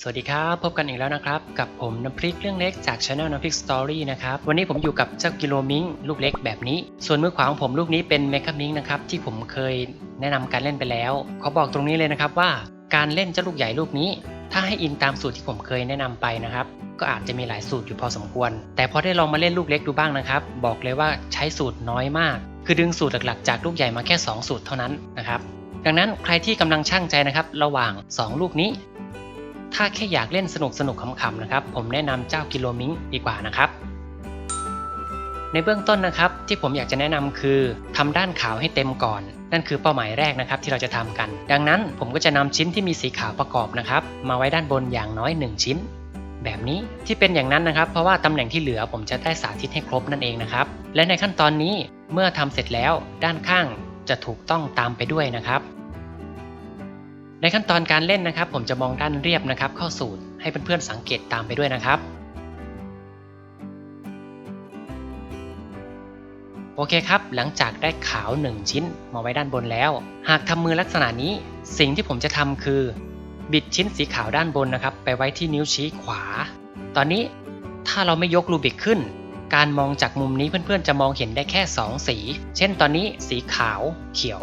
สวัสดีครับ พบกันอีกแล้วนะครับ กับผมน้ำพริกเรื่องเล็กจาก Channel น้ำพริกสตอรี่นะครับ วันนี้ผมอยู่กับเจ้ากิโลมิงลูกเล็กแบบนี้ ส่วนมือขวาของผมลูกนี้เป็นเมคมิงนะครับที่ผมเคยแนะนำการเล่นไปแล้วขอบอกตรงนี้เลยนะครับว่าการเล่นเจ้าลูกใหญ่ลูกนี้ ถ้าให้อิงตามสูตรที่ผมเคยแนะนำไปนะครับ ก็อาจจะมีหลายสูตรอยู่พอสมควร แต่พอได้ลองมาเล่นลูกเล็กดูบ้างนะครับ บอกเลยว่าใช้สูตรน้อยมาก คือดึงสูตรหลักๆ จากลูกใหญ่มาแค่ 2 สูตรเท่านั้นนะครับดังนั้นใครที่กำลังช่างใจนะครับ ระหว่าง 2 ลูกนี้ ถ้าแค่อยากเล่นสนุกสนุกๆขำๆนะครับ ผมแนะนำเจ้ากิโลมิงดีกว่านะครับ ในเบื้องต้นนะครับที่ผมอยากจะแนะนำคือทำด้านขาวให้เต็มก่อน นั่นคือเป้าหมายแรกนะครับที่เราจะทำกัน ดังนั้นผมก็จะนำชิ้นที่มีสีขาวประกอบนะครับ มาไว้ด้านบนอย่างน้อย 1 ชิ้น แบบนี้ที่เป็นอย่างนั้นนะครับ เพราะว่าตำแหน่งที่เหลือผมจะได้สาธิตให้ครบนั่นเองนะครับ และในขั้นตอนนี้เมื่อทำเสร็จแล้วด้านข้างจะถูกต้องตามไปด้วยนะครับ ในขั้นตอนการเล่นนะครับ ผมจะมองด้านเรียบนะครับ เข้าสูตรให้เพื่อนๆสังเกตตามไปด้วยนะครับ โอเคครับ หลังจากได้ขาว 1 ชิ้นมาไว้ด้านบนแล้ว หากทำมือลักษณะนี้ สิ่งที่ผมจะทำคือ บิดชิ้นสีขาวด้านบนนะครับ ไปไว้ที่นิ้วชี้ขวา ตอนนี้ถ้าเราไม่ยกรูบิกขึ้น การมองจากมุมนี้เพื่อนๆจะมองเห็นได้แค่ 2 สี เช่น ตอนนี้สีขาว เขียว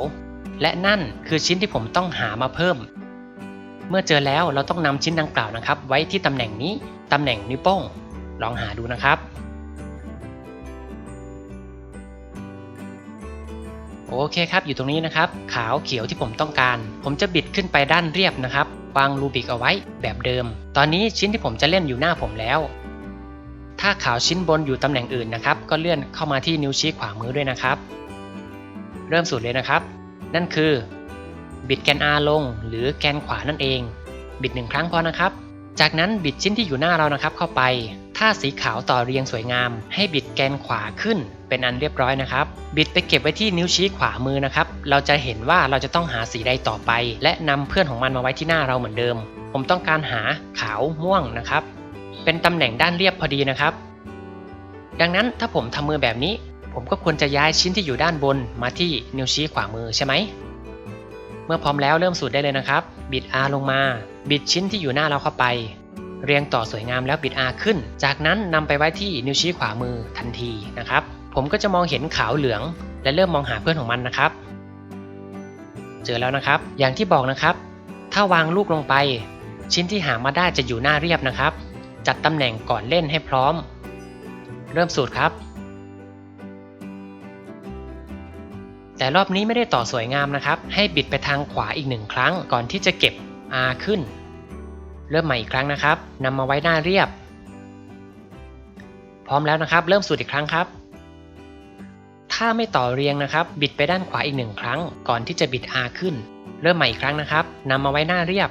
และนั่นคือชิ้นที่ผมต้องหามาเพิ่ม เมื่อเจอแล้วเราต้องนำชิ้นดังกล่าวนะครับ ไว้ที่ตำแหน่งนี้ตำแหน่งนิ้วโป้ง ลองหาดูนะครับโอเคครับ อยู่ตรงนี้นะครับ ขาวเขียวที่ผมต้องการ ผมจะบิดขึ้นไปด้านเรียบนะครับ วางรูบิกเอาไว้แบบเดิม ตอนนี้ชิ้นที่ผมจะเล่นอยู่หน้าผมแล้ว ถ้าขาวชิ้นบนอยู่ตำแหน่งอื่นนะครับ ก็เลื่อนเข้ามาที่นิ้วชี้ขวามือด้วยนะครับ เริ่มสูตรเลยนะครับ นั่นคือบิดแกน R ลงหรือแกนขวานั่นเอง บิดหนึ่งครั้งพอนะครับ จากนั้นบิดชิ้นที่อยู่หน้าเรานะครับเข้าไป ถ้าสีขาวต่อเรียงสวยงาม ให้บิดแกนขวาขึ้น เป็นอันเรียบร้อยนะครับ บิดไปเก็บไว้ที่นิ้วชี้ขวามือนะครับ เราจะเห็นว่าเราจะต้องหาสีใดต่อไป และนำเพื่อนของมันมาไว้ที่หน้าเราเหมือนเดิม ผมต้องการหาขาวม่วงนะครับ เป็นตำแหน่งด้านเรียบพอดีนะครับ ดังนั้นถ้าผมทำมือแบบนี้ ผมก็ควรจะย้ายชิ้นที่อยู่ด้านบนมาที่นิ้วชี้ขวามือใช่ไหม เมื่อพร้อมแล้วเริ่มสูตรได้เลยนะครับ บิด R ลงมา บิดชิ้นที่อยู่หน้าเราเข้าไป เรียงต่อสวยงามแล้วบิด R ขึ้น จากนั้นนำไปไว้ที่นิ้วชี้ขวามือทันทีนะครับ ผมก็จะมองเห็นขาวเหลือง และเริ่มมองหาเพื่อนของมันนะครับ เจอแล้วนะครับ อย่างที่บอกนะครับ ถ้าวางลูกลงไป ชิ้นที่หามาได้จะอยู่หน้าเรียบนะครับ จัดตำแหน่งก่อนเล่นให้พร้อม เริ่มสูตรครับ แต่รอบนี้ไม่ได้ต่อสวยงามนะครับ ให้บิดไปทางขวาอีกหนึ่งครั้งก่อนที่จะเก็บ R ขึ้น เริ่มใหม่อีกครั้งนะครับนำมาไว้หน้าเรียบ พร้อมแล้วนะครับ เริ่มสูตรอีกครั้งครับ ถ้าไม่ต่อเรียงนะครับ บิดไปด้านขวาอีกหนึ่งครั้ง ก่อนที่จะบิด R ขึ้น เริ่มใหม่อีกครั้งนะครับนำมาไว้หน้าเรียบ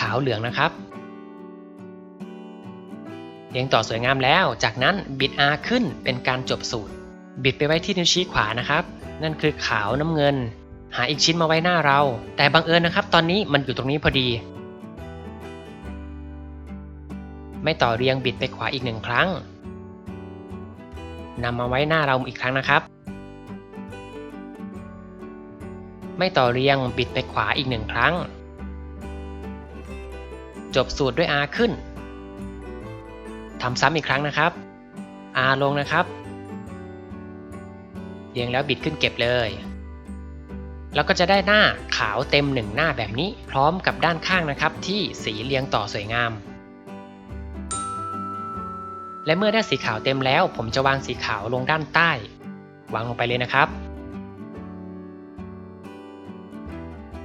ขาวเหลืองนะครับเรียงต่อสวยงามแล้ว จากนั้นบิด R ขึ้นเป็นการจบสูตร บิดไปไว้ที่นิ้วชี้ขวานะครับ นั่นคือขาวน้ำเงิน หาอีกชิ้นมาไว้หน้าเรา แต่บังเอิญนะครับ ตอนนี้มันอยู่ตรงนี้พอดี ไม่ต่อเรียงบิดไปขวาอีกหนึ่งครั้งนำมาไว้หน้าเราอีกครั้งนะครับ ไม่ต่อเรียงบิดไปขวาอีกหนึ่งครั้ง จบสูตรด้วย R ขึ้นทำซ้ำอีกครั้งนะครับ R ลงนะครับ เรียงแล้วบิดขึ้นเก็บเลย แล้วก็จะได้หน้าขาวเต็มหนึ่งหน้าแบบนี้ พร้อมกับด้านข้างนะครับ ที่สีเรียงต่อสวยงาม และเมื่อได้สีขาวเต็มแล้ว ผมจะวางสีขาวลงด้านใต้ วางลงไปเลยนะครับ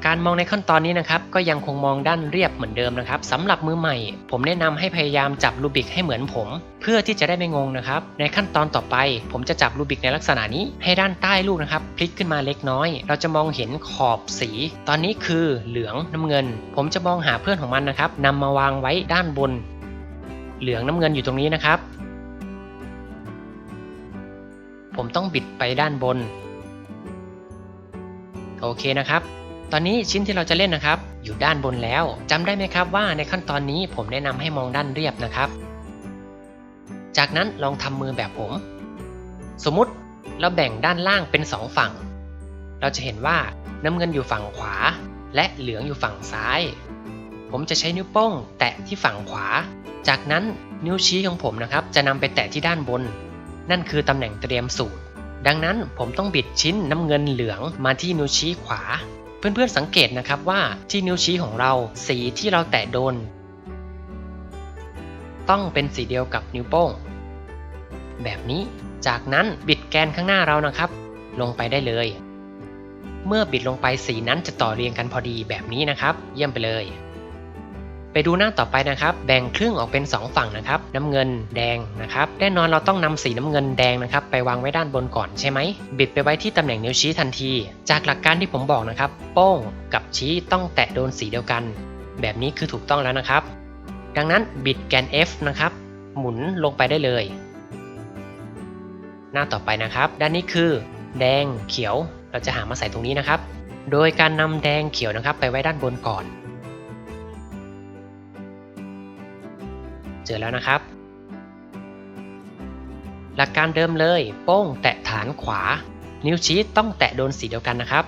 การมองในขั้นตอนนี้นะครับก็ยังคงมองด้านเรียบเหมือนเดิมนะครับสำหรับมือใหม่ ผมแนะนำให้พยายามจับรูบิกให้เหมือนผม เพื่อที่จะได้ไม่งงนะครับในขั้นตอนต่อไป ผมจะจับรูบิกในลักษณะนี้ให้ด้านใต้ลูกนะครับพลิกขึ้นมาเล็กน้อย เราจะมองเห็นขอบสี ตอนนี้คือเหลืองน้ำเงิน ผมจะมองหาเพื่อนของมันนะครับนำมาวางไว้ด้านบน เหลืองน้ำเงินอยู่ตรงนี้นะครับ ผมต้องบิดไปด้านบน โอเคนะครับ ตอนนี้ชิ้นที่เราจะเล่นนะครับ อยู่ด้านบนแล้วจำได้ไหมครับว่าในขั้นตอนนี้ผมแนะนำให้มองด้านเรียบนะครับ จากนั้นลองทำมือแบบผม สมมุติเราแบ่งด้านล่างเป็นสองฝั่ง เราจะเห็นว่าน้ำเงินอยู่ฝั่งขวา และเหลืองอยู่ฝั่งซ้าย ผมจะใช้นิ้วโป้ง แตะที่ฝั่งขวา จากนั้นนิ้วชี้ของผมนะครับ จะนำไปแตะที่ด้านบน นั่นคือตำแหน่งเตรียมสูตร ดังนั้นผมต้องบิดชิ้นน้ำเงินเหลืองมาที่นิ้วชี้ขวา เพื่อนๆสังเกตนะครับว่าที่นิ้วชี้ของเราสีที่เราแตะโดน ต้องเป็นสีเดียวกับนิ้วโป้ง แบบนี้จากนั้นบิดแกนข้างหน้าเรานะครับ ลงไปได้เลย เมื่อบิดลงไปสีนั้นจะต่อเรียงกันพอดีแบบนี้นะครับ เยี่ยมไปเลย ไปดูหน้าต่อไปนะครับ แบ่งครึ่งออกเป็น 2 ฝั่งนะครับ น้ำเงินแดงนะครับ แน่นอนเราต้องนำสีน้ำเงินแดงนะครับ ไปวางไว้ด้านบนก่อนใช่ไหม บิดไปไว้ที่ตำแหน่งนิ้วชี้ทันที จากหลักการที่ผมบอกนะครับ โป้งกับชี้ต้องแตะโดนสีเดียวกัน แบบนี้คือถูกต้องแล้วนะครับ ดังนั้นบิดแกน F นะครับ หมุนลงไปได้เลย หน้าต่อไปนะครับ ด้านนี้คือ แดงเขียว เราจะหามาใส่ตรงนี้นะครับ โดยการนำแดงเขียวนะครับ ไปไว้ด้านบนก่อน จอแล้วนะครับ หลักการเดิมเลย โป้งแตะฐานขวา นิ้วชี้ต้องแตะโดนสีเดียวกันนะครับ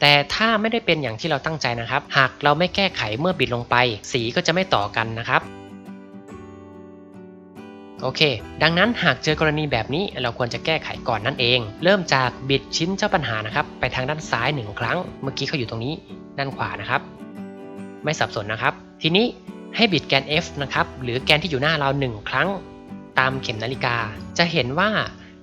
แต่ถ้าไม่ได้เป็นอย่างที่เราตั้งใจนะครับ หากเราไม่แก้ไขเมื่อบิดลงไป สีก็จะไม่ต่อกันนะครับโอเค ดังนั้นหากเจอกรณีแบบนี้เราควรจะแก้ไขก่อนนั่นเอง เริ่มจากบิดชิ้นเจ้าปัญหานะครับ ไปทางด้านซ้ายหนึ่งครั้ง เมื่อกี้เขาอยู่ตรงนี้ ด้านขวานะครับ ไม่สับสนนะครับ ทีนี้ให้บิดแกน F นะครับหรือแกนที่อยู่หน้าเรา 1 ครั้งตามเข็มนาฬิกา จะเห็นว่า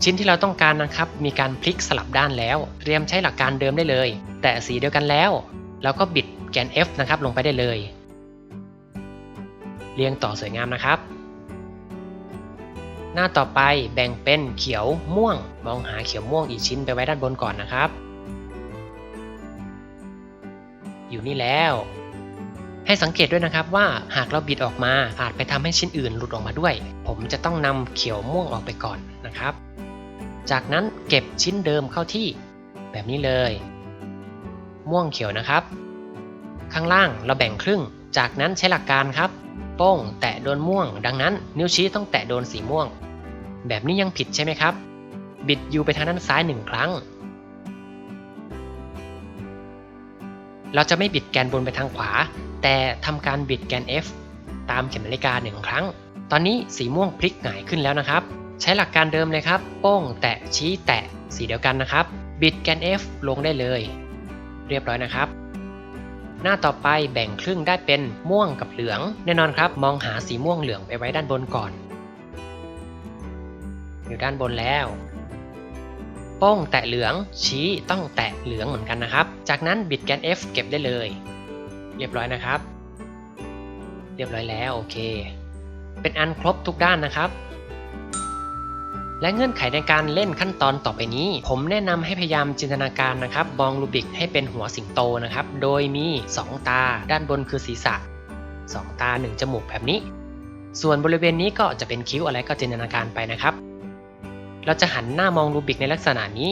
ชิ้นที่เราต้องการนะครับ มีการพลิกสลับด้านแล้ว เตรียมใช้หลักการเดิมได้เลย แต่สีเดียวกันแล้ว เราก็บิดแกน F นะครับลงไปได้เลย เรียงต่อสวยงามนะครับ หน้าต่อไปแบ่งเป็นเขียวม่วง มองหาเขียวม่วงอีกชิ้นไปไว้ด้านบนก่อนนะครับ อยู่นี่แล้ว ให้สังเกตด้วยนะครับว่าหากเราบิดออกมาอาจไปทำให้ชิ้นอื่นหลุดออกมาด้วย ผมจะต้องนำเขียวม่วงออกไปก่อนนะครับ จากนั้นเก็บชิ้นเดิมเข้าที่แบบนี้เลย ม่วงเขียวนะครับ ข้างล่างเราแบ่งครึ่ง จากนั้นใช้หลักการครับ โป้งแตะโดนม่วง ดังนั้น นิ้วชี้ต้องแตะโดนสีม่วง แบบนี้ยังผิดใช่ไหมครับ บิดยูไปทางด้านซ้ายหนึ่งครั้ง เราจะไม่บิดแกนบนไปทางขวา แต่ทำการบิดแกน F ตามเข็มนาฬิกาหนึ่งครั้ง ตอนนี้สีม่วงพลิกหงายขึ้นแล้วนะครับ ใช้หลักการเดิมเลยครับ โป้งแตะชี้แตะสีเดียวกันนะครับ บิดแกน F ลงได้เลย เรียบร้อยนะครับ หน้าต่อไปแบ่งครึ่งได้เป็นม่วงกับเหลือง แน่นอนครับ มองหาสีม่วงเหลืองไปไว้ด้านบนก่อน อยู่ด้านบนแล้ว โป้งแตะเหลือง ชี้ต้องแตะเหลืองเหมือนกันนะครับ จากนั้นบิดแกน F เก็บได้เลย เรียบร้อยนะครับ เรียบร้อยแล้วโอเค เป็นอันครบทุกด้านนะครับ และเงื่อนไขในการเล่นขั้นตอนต่อไปนี้ ผมแนะนำให้พยายามจินตนาการนะครับมองรูบิกให้เป็นหัวสิงโตนะครับ โดยมี 2 ตา ด้านบนคือศีรษะ 2 ตา 1 จมูกแบบนี้ ส่วนบริเวณนี้ก็จะเป็นคิ้วอะไรก็จินตนาการไปนะครับ เราจะหันหน้ามองรูบิกในลักษณะนี้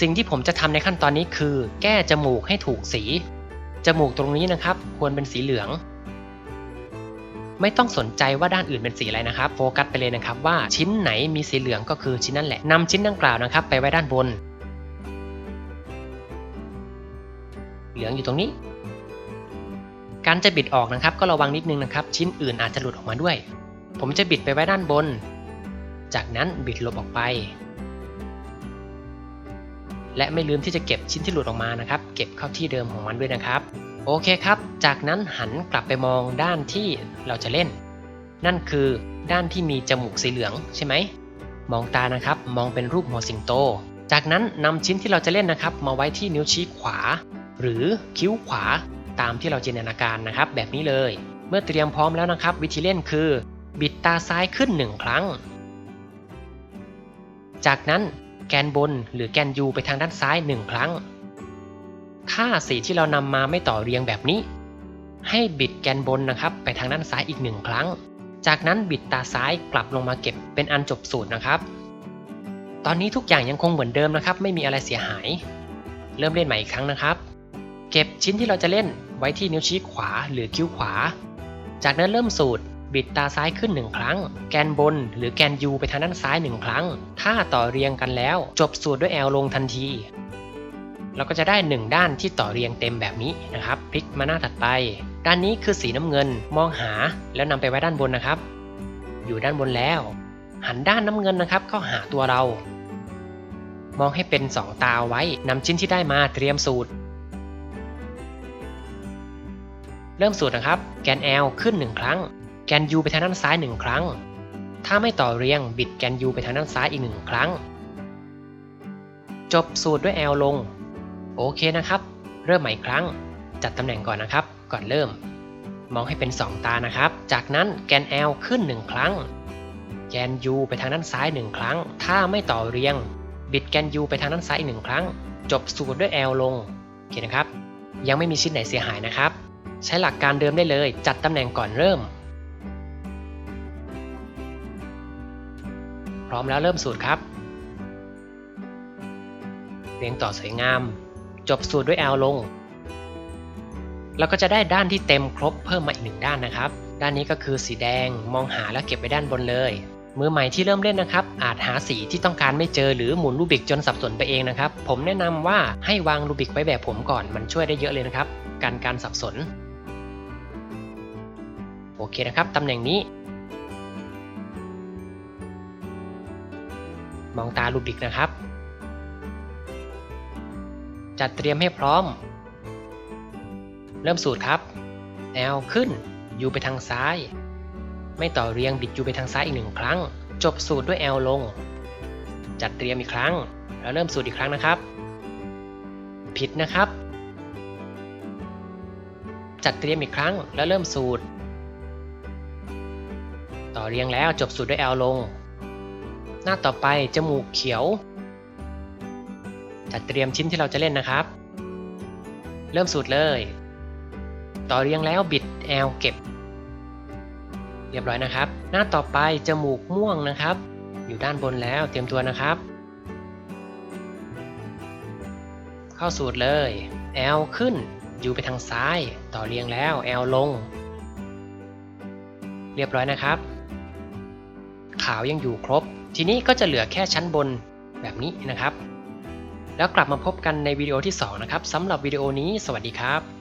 สิ่งที่ผมจะทำในขั้นตอนนี้คือ แก้จมูกให้ถูกสี จมูกตรงนี้นะครับ ควรเป็นสีเหลือง ไม่ต้องสนใจว่าด้านอื่นเป็นสีอะไรนะครับ โฟกัสไปเลยนะครับว่าชิ้นไหนมีสีเหลืองก็คือชิ้นนั่นแหละนำชิ้นดังกล่าวนะครับ ไปไว้ด้านบน เหลืองอยู่ตรงนี้ การจะบิดออกนะครับ ก็ระวังนิดนึงนะครับ ชิ้นอื่นอาจจะหลุดออกมาด้วย ผมจะบิดไปไว้ด้านบน จากนั้นบิดหลบออกไป และไม่ลืมที่จะเก็บชิ้นที่หลุดออกมานะครับ เก็บเข้าที่เดิมของมันด้วยนะครับ โอเคครับ จากนั้นหันกลับไปมองด้านที่เราจะเล่น นั่นคือด้านที่มีจมูกสีเหลืองใช่ไหม มองตานะครับ มองเป็นรูปหัวสิงโต จากนั้นนำชิ้นที่เราจะเล่นนะครับ มาไว้ที่นิ้วชี้ขวา หรือคิ้วขวาตามที่เราจินตนาการนะครับ แบบนี้เลย เมื่อเตรียมพร้อมแล้วนะครับ วิธีเล่นคือ บิดตาซ้ายขึ้นหนึ่งครั้ง จากนั้นแกนบนหรือแกน U ไปทางด้านซ้ายหนึ่งครั้ง ถ้าสีที่เรานำมาไม่ต่อเรียงแบบนี้ ให้บิดแกนบนนะครับ ไปทางด้านซ้ายอีกหนึ่งครั้ง จากนั้นบิดตาซ้ายกลับลงมาเก็บเป็นอันจบสูตรนะครับ ตอนนี้ทุกอย่างยังคงเหมือนเดิมนะครับ ไม่มีอะไรเสียหาย เริ่มเล่นใหม่อีกครั้งนะครับ เก็บชิ้นที่เราจะเล่นไว้ที่นิ้วชี้ขวาหรือคิ้วขวา จากนั้นเริ่มสูตร บิดตาซ้ายขึ้นหนึ่งครั้ง แกนบนหรือแกน U ไปทางด้านซ้ายหนึ่งครั้ง ถ้าต่อเรียงกันแล้ว จบสูตรด้วย L ลงทันที เราก็จะได้ 1 ด้านที่ต่อเรียงเต็มแบบนี้นะครับ พลิกมาหน้าถัดไป ด้านนี้คือสีน้ำเงิน มองหาแล้วนำไปไว้ด้านบนนะครับ อยู่ด้านบนแล้ว หันด้านน้ำเงินนะครับเข้าหาตัวเรา มองให้เป็น 2 ตาเอาไว้นำชิ้นที่ได้มาเตรียมสูตรเริ่มสูตรนะครับ แกน L ขึ้น 1 ครั้ง แกน U ไปทางด้านซ้าย 1 ครั้ง ถ้าไม่ต่อเรียงบิดแกน U ไปทางด้านซ้ายอีก 1 ครั้ง จบสูตรด้วย L ลง โอเคนะครับ เริ่มใหม่อีกครั้ง จัดตำแหน่งก่อนนะครับ ก่อนเริ่ม มองให้เป็น 2 ตานะครับ จากนั้นแกน L ขึ้น 1 ครั้ง แกน U ไปทางด้านซ้าย 1 ครั้ง ถ้าไม่ต่อเรียง บิดแกน U ไปทางด้านซ้ายอีกหนึ่งครั้ง จบสูตรด้วย L ลง โอเคนะครับ ยังไม่มีชิ้นไหนเสียหายนะครับ ใช้หลักการเดิมได้เลย จัดตำแหน่งก่อนเริ่ม พร้อมแล้วเริ่มสูตรครับ เรียงต่อสวยงาม จบสูตรด้วย L ลง แล้วก็จะได้ด้านที่เต็มครบเพิ่มมาอีกหนึ่งด้านนะครับ ด้านนี้ก็คือสีแดงมองหาแล้วเก็บไว้ด้านบนเลย มือใหม่ที่เริ่มเล่นนะครับ อาจหาสีที่ต้องการไม่เจอหรือหมุนลูบิกจนสับสนไปเองนะครับ ผมแนะนำว่าให้วางลูบิกไว้แบบผมก่อนมันช่วยได้เยอะเลยนะครับ การการสับสน โอเคนะครับตำแหน่งนี้ มองตาลูบิกนะครับ จัดเตรียมให้พร้อม เริ่มสูตรครับ L ขึ้น U ไปทางซ้าย ไม่ต่อเรียงบิด U ไปทางซ้ายอีกหนึ่งครั้ง จบสูตรด้วย L ลง จัดเตรียมอีกครั้ง แล้วเริ่มสูตรอีกครั้งนะครับ ผิดนะครับ จัดเตรียมอีกครั้งแล้วเริ่มสูตร ต่อเรียงแล้วจบสูตรด้วย L ลง หน้าต่อไปจมูกเขียว จัดเตรียมชิ้นที่เราจะเล่นนะครับ เริ่มสูตรเลย ต่อเรียงแล้วบิด L เก็บ เรียบร้อยนะครับ หน้าต่อไปจมูกม่วงนะครับ อยู่ด้านบนแล้วเตรียมตัวนะครับ เข้าสูตรเลย L ขึ้น U ไปทางซ้าย ต่อเรียงแล้ว L ลง เรียบร้อยนะครับ ขาวยังอยู่ครบ ทีนี้ก็จะเหลือแค่ชั้นบนแบบนี้นะครับ แล้วกลับมาพบกันในวิดีโอที่ 2 นะครับสำหรับวิดีโอนี้ สวัสดีครับ